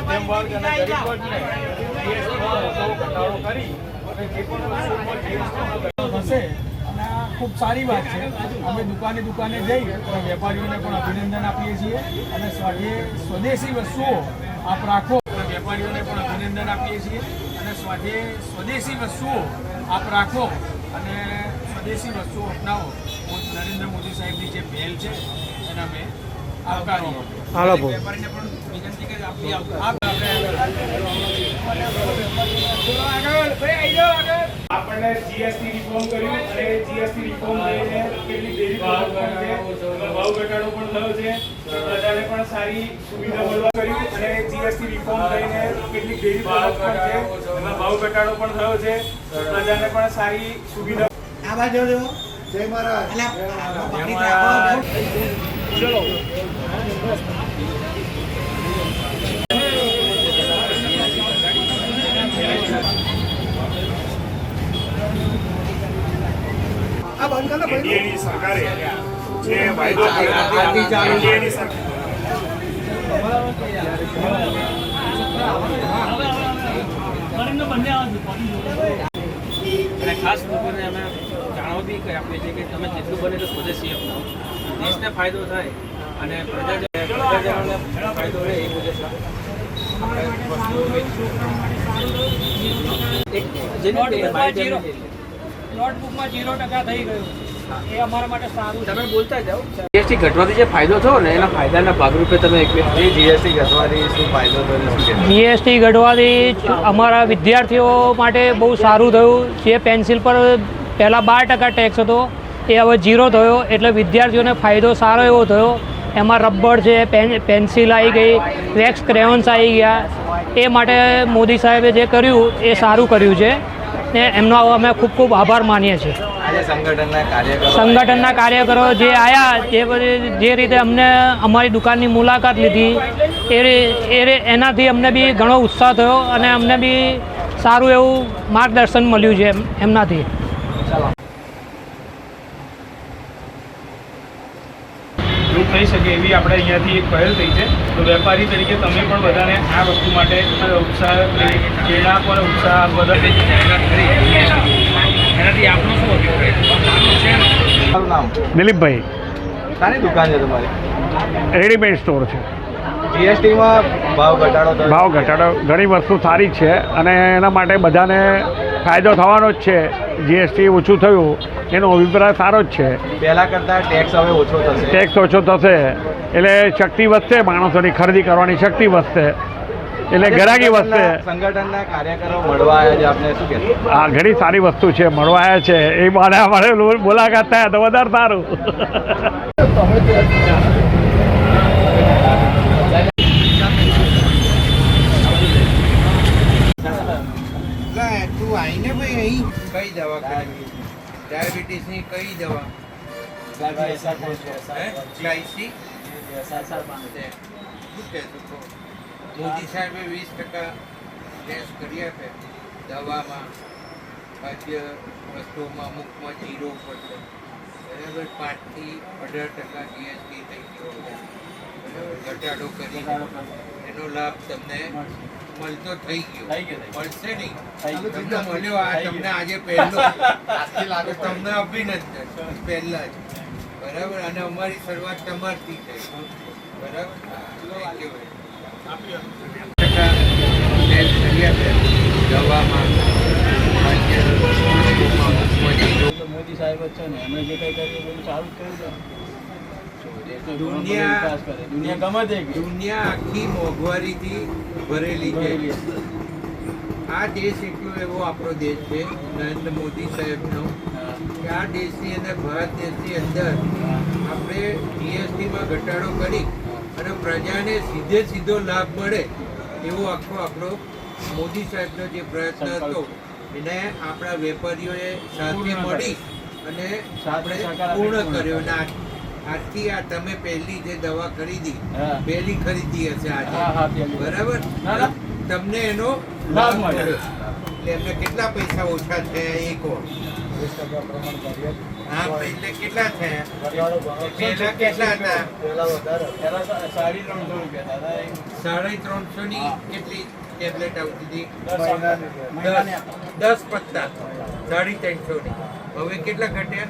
મધ્યમ વર્ગ અને ગરીબ અને આ ખૂબ સારી વાત છે. અમે દુકાને દુકાને જઈ વેપારીઓને પણ અભિનંદન આપીએ છીએ. અને સ્વ- સ્વદેશી વસ્તુઓ આપ રાખો. વેપારીઓને પણ અભિનંદન આપીએ છીએ. અને સ્વાધે, સ્વદેશી વસ્તુઓ આપ રાખો. અને સ્વદેશી વસ્તુઓ અપનાવો. નરેન્દ્ર મોદી સાહેબની જે પહેલ છે, એના અમે આપણે આપણને જીએસટી રિફોર્મ કર્યું અને જીએસટી રિફોર્મ લઈને કેટલી દેરી ભાવ ઘટાડો પણ થયો છે. પ્રજાને પણ સારી સુવિધા મળવા કર્યું અને જીએસટી રિફોર્મ લઈને કેટલી દેરી છે. ભાવ ઘટાડો પણ થયો છે. પ્રજાને પણ સારી સુવિધા આ બાજુ જો જય મહારાજ. અલા આ પાણી એનડીએની સરકારે જે વાયદો કર્યો એનડીએની સરકાર અને ખાસ લોકોને અમે જાણવા બી આપીએ છીએ કે તમે જેટલું બને તો સ્વદેશી અપનાવો. દેશને ફાયદો થાય અને પ્રજાજન પ્રજાજનોને ફાયદો રહે એ જીએસટી ઘટવાથી જે ફાયદો થયો ને એના ફાયદાના ભાગરૂપે તમે એક જીએસટી ઘટવાથી શું ફાયદો થયો જીએસટી ઘટવાથી અમારા વિદ્યાર્થીઓ માટે બહુ સારું થયું. જે પેન્સિલ પર પહેલાં બાર ટકા ટેક્સ હતો, એ હવે ઝીરો થયો. એટલે વિદ્યાર્થીઓને ફાયદો સારો એવો થયો. એમાં રબર છે પેન પેન્સિલ આવી ગઈ વેક્સ ક્રેયોન્સ આવી ગયા. એ માટે મોદી સાહેબે જે કર્યું એ સારું કર્યું છે. ને એમનો અમે ખૂબ ખૂબ આભાર માનીએ છીએ. સંગઠનના કાર્યકરો જે આવ્યા. જે બધી જે રીતે અમને અમારી દુકાનની મુલાકાત લીધી એ એનાથી અમને બી ઘણો ઉત્સાહ થયો અને અમને બી સારું એવું માર્ગદર્શન મળ્યું છે એમ- એમનાથી એવું થઈ શકે એવી આપણે અહીંયાથી એક પહેલ થઈ છે. તો વેપારી તરીકે તમે પણ બધાને આ વસ્તુ માટે ઉત્સાહ પ્રેરણા પર ઉત્સાહ બધા જાહેરાત એનાથી આપનો શું અભિપ્રાય નામ દિલીપભાઈ. સારી દુકાન છે તમારી? રેડીમેડ સ્ટોર છે. જીએસટીમાં ભાવ ઘટાડો ભાવ ઘટાડો ઘણી વસ્તુ સારી જ છે અને એના માટે બધાને ફાયદો થવાનો જ છે. જીએસટી ઓછું થયું એનો અભિપ્રાય સારો જ છે. પહેલાં કરતાં ટેક્સ હવે ઓછો થશે. ટેક્સ ઓછો થશે એટલે શક્તિ વધશે માણસોની ખરીદી કરવાની શક્તિ વધશે એટલે ગરાગી વધશે. સંગઠનના- કાર્યકરો મળવા આવ્યા છે આપને શું કહેશો? આ ઘણી સારી વસ્તુ છે મળવા આવ્યા છે એ મારે અમારે મુલાકાત થાય તો વધારે સારું તું આઈને ભાઈ અહીં કઈ દવા ખાવી ડાયાબિટીસની કઈ દવા. મોદી સાહેબે વીસ ટકા ટેસ્ટ કરી આપે. દવામાં ખાદ્ય વસ્તુઓમાં અમુકમાં જીરો પડશે બરાબર પાંચથી અઢાર ટકા જીએસટી થઈ ગયો. બરાબર. ઘટાડો કરી. એનો લાભ તમને મળતો થઈ ગયો. મળશે નહીં. તમને મળ્યો આ તમને આજે પહેલો. તો તમને અભિનંદન. પહેલા જ. બરાબર? અને અમારી શરૂઆત તમારથી થઈ. બરાબર? Thank you very much. ટકા ટેક્સ કરી આપે દવામાં ખાદ્ય વસ્તુઓમાં અમુકમાં જીરો મોદી સાહેબ છે ને એમણે જે કંઈ કર્યું બધું સારું જ કર્યું દુનિયા દુનિયા ગમે તે દુનિયા આખી મોંઘવારીથી ભરેલી છે. આ દેશ એટલો એવો આપણો દેશ છે નરેન્દ્ર મોદી સાહેબનો કે આ દેશની અંદર ભારત દેશની અંદર આપણે જીએસટીમાં ઘટાડો કરી અને પ્રજાને સીધે સીધો લાભ મળે એવો આખો આપણો મોદી સાહેબનો જે પ્રયત્ન હતો એને આપણા વેપારીઓએ સાથે મળી અને આપણે પૂર્ણ કર્યો. અને આજથી આ તમે પહેલી જે દવા ખરીદી. પહેલી ખરીદી હશે આજે. બરાબર. તમને એનો લાભ મળ્યો. એટલે એમને કેટલા પૈસા ઓછા થયા એ કહો. કેટલા થયા? કેટલા હતા? સાડી ત્રણસો ની કેટલી ટેબ્લેટ આવતી હતી? દસ. પત્તા. સાડી ત્રણસો ની હવે કેટલા ઘટ્યા?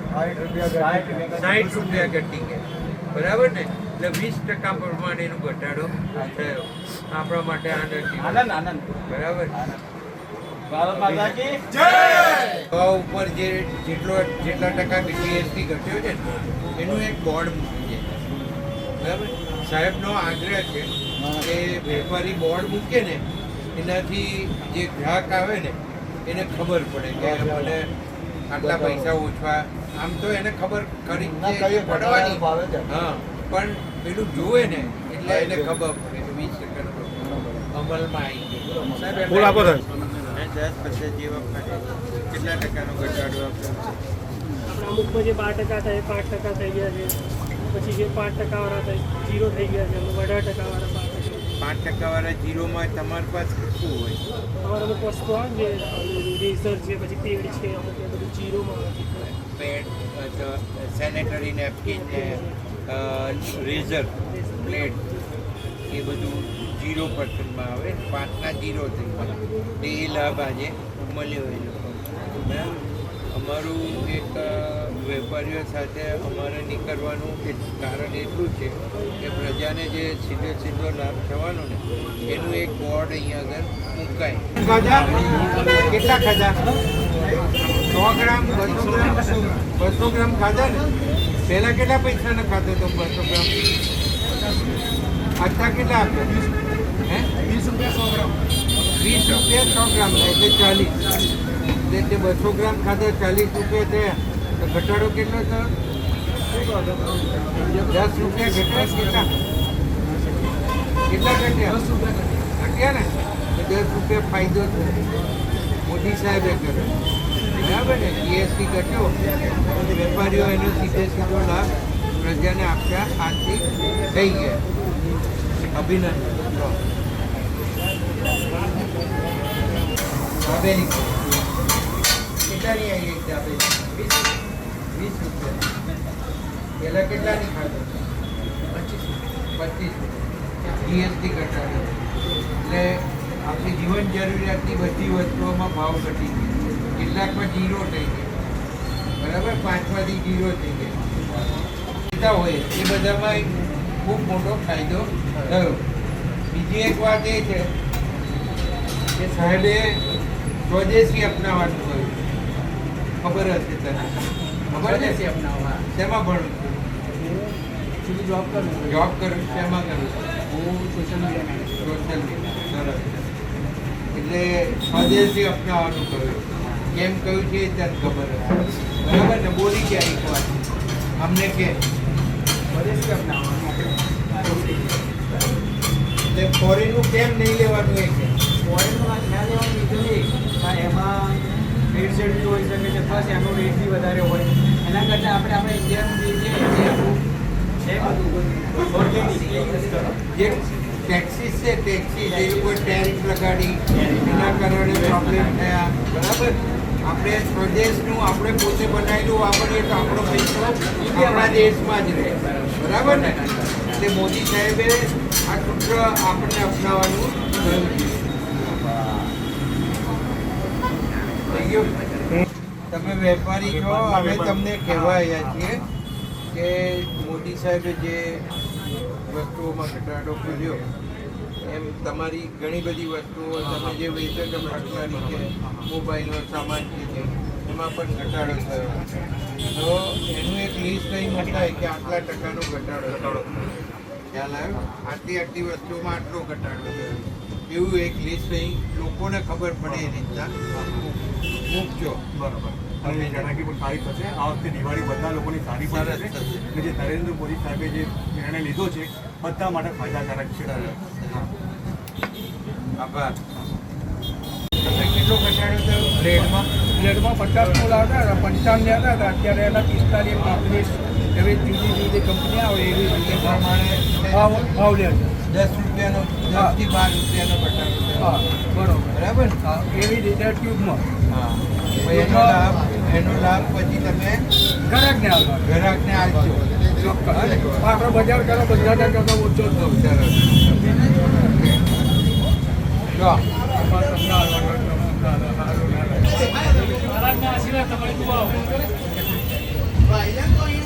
સાઠ રૂપિયા ઘટી ગયા બરાબર ને? એટલે વીસ ટકા પ્રમાણેનો ઘટાડો થયો. આપણા માટે આનંદ આનંદ બરાબર? ઉપર જે જેટલો જેટલા ટકા જીએસટી ઘટ્યો છે ને એનું એક બોર્ડ મૂકી છે બરાબર? સાહેબનો આગ્રહ છે કે વેપારી બોર્ડ મૂકે ને એનાથી જે ગ્રાહક આવે ને એને ખબર પડે કે મને આટલા પૈસા ઓછવા આમ તો એને ખબર કરી પડવાની. હા પણ પેલું જોવે ને એટલે એને ખબર પડે વીસ સેકન્ડ અમલમાં આવી ગયો. બોલ આપો દસ પચાસ જેવા વખતે કેટલા ટકાનો ઘટાડો આપ્યો આપણા અમુકમાં જે બાર ટકા થાય એ પાંચ ટકા થઈ ગયા છે. પછી જે પાંચ ટકાવાળા થાય જીરો થઈ ગયા છે. અમુક અઢાર ટકા પાંચ ટકાવાળા જીરોમાં તમારી પાસે શું હોય? અમારા અમુક વસ્તુ આવે ને રેઝર છે પછી પેડ છે અમુક બધું ઝીરોમાં પેડ સેનેટરી નેપકિન ને રેઝર પ્લેટ એ બધું જીરો પર્સન્ટમાં આવે. પાંચના જીરો થઈ તે એ લાભ આજે મળ્યો એ લોકો બરાબર? અમારું એક વેપારીઓ સાથે અમારે નીકળવાનું કારણ એટલું છે કે પ્રજાને જે સીધો સીધો લાભ થવાનો ને એનું એક બોર્ડ અહીંયા આગળ મુકાય. કેટલા ખાધા? સો ગ્રામ બસો ગ્રામ બસો ગ્રામ. ખાધા ને? પહેલા કેટલા પૈસાના ખાધો તો બસો ગ્રામ? અત્યારે કેટલા આપ્યો હે? વીસ રૂપિયા સો ગ્રામ. વીસ રૂપિયા સો ગ્રામ થાય એટલે ચાલીસ. એટલે તે બસો ગ્રામ ખાધા ચાલીસ રૂપિયા થયા. તો ઘટાડો કેટલો થયો દસ રૂપિયા ઘટ્યા કેટલા કેટલા ઘટ્યા ઘટ્યા ને તો દસ રૂપિયા ફાયદો થયો મોદી સાહેબે કર્યો બરાબર ને જીએસટી ઘટ્યો અને વેપારીઓ એનો સીધે સીધો લાભ પ્રજાને આપ્યા આજથી થઈ ગયા અભિનંદન લો. દાબેલી કેટલાની આવી એક દાબેલી વીસ. રૂપિયા એટલે આપણી જીવન જરૂરિયાતની બધી વસ્તુઓમાં ભાવ ઘટી ગયો. કેટલાકમાં જીરો થઈ ગયો. બરાબર? પાંચમાંથી જીરો થઈ ગયો. લેતા હોય, એ બધામાં ખૂબ મોટો ફાયદો થયો. બીજી એક વાત એ છે કે સાહેબે સ્વદેશી અપનાવવાનું કહ્યું. ખબર હશે તને? ખબર છે? અપનાવવા શેમાં ભણું? જોબ કરું. જોબ કરું? શેમાં કરું? હું સોશિયલ મીડિયા સોશિયલ મીડિયા સરસ. એટલે સ્વદેશી અપનાવવાનું કહ્યું. કેમ કહ્યું છે ત્યાં ખબર બરાબર ને? બોલી ગયા એક વાર અમને કે. સ્વદેશી અપનાવવાનું એટલે ફોરેનનું કેમ નહીં લેવાનું એ કે? ફોરેનમાં ખ્યાલ લેવાનું પણ એમાં રેટ બી હોઈ શકે છે પ્લસ એનો રેટ બી વધારે હોય. એના કરતાં આપણે આપણે ઇન્ડિયાનું જે છે, એ બધું છે ટેક્સી જે લોકો ટેરિફ લગાડી, એના કારણે પ્રોબ્લેમ થયા. બરાબર? આપણે સ્વદેશનું આપણે પોતે બનાવેલું વાપરીએ તો આપણો પૈસો આપણા દેશમાં જ રહે. બરાબર ને? એટલે મોદી સાહેબે આ સૂત્ર આપણને અપનાવવાનું. ગયું? તમે વેપારી છો અમે તમને કહેવા આવ્યા છીએ કે મોદી સાહેબે જે વસ્તુઓમાં ઘટાડો કર્યો એમ તમારી ઘણી બધી વસ્તુઓ તમે જે વેચો રાખવાની છે મોબાઈલનો સામાન છે એમાં પણ ઘટાડો થયો. તો એનું એક લિસ્ટ અહીં મળતા કે આટલા ટકાનો ઘટાડો થયો. ખ્યાલ આવ્યો? આટલી આટલી વસ્તુઓમાં આટલો ઘટાડો થયો. એવું એક લિસ્ટ અહીં લોકોને ખબર પડે એ રીતના મૂકજો. બરાબર. અને જણાકી પણ સારી થશે. આ વખતે દિવાળી બધા લોકોની સારી પણ થશે. અને જે નરેન્દ્ર મોદી સાહેબે જે નિર્ણય લીધો છે બધા માટે ફાયદાકારક છે. આભાર. તમે કેટલો થયો? બ્રેડમાં બ્લેડમાં પચાસનું લાવતા હતા. પંચાવન લેતા હતા. અત્યારે એના પિસ્તાલીસ પાંત્રીસ એવી જુદી જુદી કંપની આવે એવી રીતે પ્રમાણે ભાવ ભાવ લે છે. દસ રૂપિયાનો દસથી બાર રૂપિયાનો ઘટાડો થયો હા બરોબર. બરાબર? હા, એવી રીતે ટ્યુબમાં. હા. એનો લાભ એનો લાભ પછી તમે ગ્રાહકને આપો. ગ્રાહકને આપજો. આપણે બજાર કરો બજારના કરતા ઓછો જ સરસ જો. તમને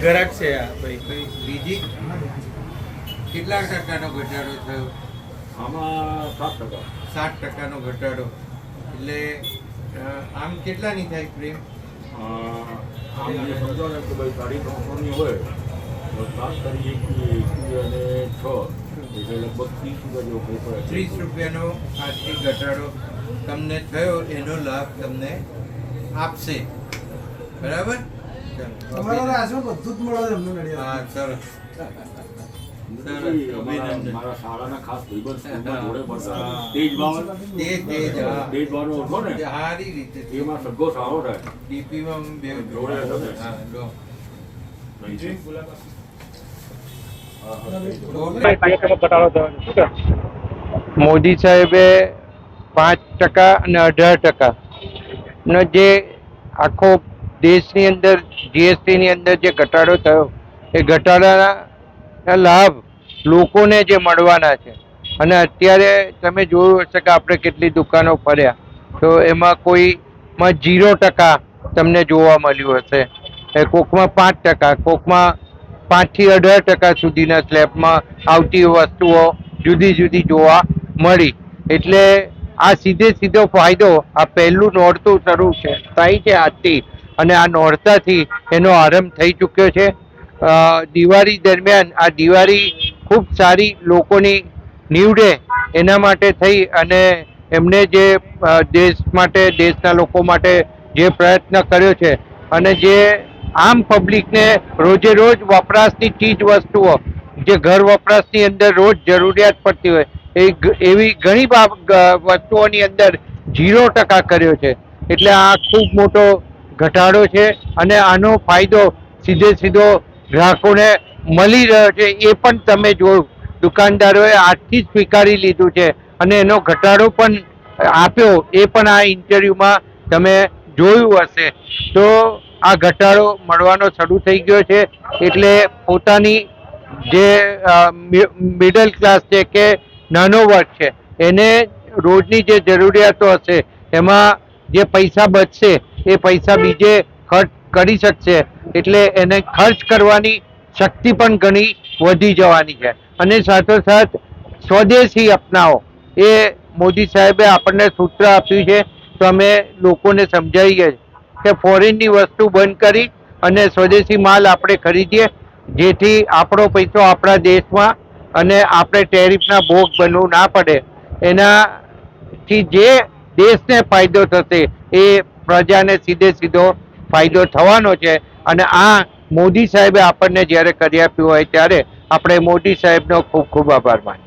ગ્રાહક છે આ ભાઈ. બીજી? કેટલા ટકાનો ઘટાડો થયો? આમાં સાત ટકા. સાત ટકાનો ઘટાડો. એટલે આમ આમ કેટલાની થાય પ્રેમ? આમ જે કે ભાઈ સાડી ત્રણસોની હોય તો સાત તારીખ એકવી અને છ એટલે લગભગ ત્રીસ રૂપિયા જેવો ફેર પડે ત્રીસ રૂપિયાનો આર્થિક ઘટાડો તમને થયો એનો લાભ તમને આપશે. બરાબર? હા સરસ. સરસ. અભિનંદન. મારા શાળાના ખાસ ભાઈબંધ સ્કૂલમાં જોડે ભણતા તેજ બાવન. તે તે તેજ બાવન ઓળખો ને. સારી રીતે. એમાં સગો સારો થાય. ડીપીમાં બે જોડે તમે. હા લો મોદી સાહેબે પાંચ ટકા અને અઢાર ટકા. નો જે આખો દેશની અંદર, જીએસટીની અંદર જે ઘટાડો થયો, એ ઘટાડાના લાભ લોકોને જે મળવાના છે. અને અત્યારે તમે જોયું હશે કે આપણે કેટલી દુકાનો ફર્યા. તો એમાં કોઈમાં જીરો ટકા તમને જોવા મળ્યું હશે. એ કોકમાં પાંચ ટકા, કોકમાં પાંચથી અઢાર ટકા સુધીના સ્લેબમાં આવતી વસ્તુઓ જુદી જુદી જોવા મળી. એટલે આ સીધે સીધો ફાયદો, આ પહેલું નોરતું શરૂ છે. થાય છે આજથી અને આ નોરતાથી એનો આરંભ થઈ ચૂક્યો છે. દિવાળી દરમિયાન આ દિવાળી ખૂબ સારી લોકોની નીવડે એના માટે થઈ અને એમને જે દેશ માટે, દેશના લોકો માટે જે પ્રયત્ન કર્યો છે અને જે આમ પબ્લિકને રોજે રોજ વપરાશની ચીજ વસ્તુઓ, જે ઘર વપરાશની અંદર રોજ જરૂરિયાત પડતી હોય, એ એવી ઘણી વસ્તુઓની અંદર ઝીરો ટકા કર્યો છે. એટલે આ ખૂબ મોટો ઘટાડો છે અને આનો ફાયદો સીધે સીધો ગ્રાહકોને મળી રહ્યો છે. એ પણ તમે જોયું દુકાનદારોએ આજથી જ સ્વીકારી લીધું છે અને એનો ઘટાડો પણ આપ્યો, એ પણ આ ઇન્ટરવ્યુમાં તમે જોયું હશે. તો આ ઘટાડો મળવાનો શરૂ થઈ ગયો છે. એટલે પોતાની જે મિડલ ક્લાસ છે કે નાનો વર્ગ છે, એને રોજની જે જરૂરિયાતો હશે, એમાં જે પૈસા બચશે, એ પૈસા બીજે ખર્ચ કરી શકશે. એટલે એને ખર્ચ કરવાની શક્તિ પણ ઘણી વધી જવાની છે. અને સાથોસાથ સ્વદેશી અપનાવો. એ મોદી સાહેબે આપણને સૂત્ર આપ્યું છે, તો અમે લોકોને સમજાવીએ કે ફોરેનની વસ્તુ બંધ કરી અને સ્વદેશી માલ આપણે ખરીદીએ, જેથી આપણો પૈસો આપણા દેશમાં અને આપણે ટેરિફના ભોગ બનવું ના પડે. એનાથી જે દેશને ફાયદો થશે. એ પ્રજાને સીધે સીધો ફાયદો થવાનો છે. અને આ મોદી સાહેબે આપણને જ્યારે કરી આપ્યું હોય ત્યારે આપણે મોદી સાહેબનો ખૂબ ખૂબ આભાર માનીએ.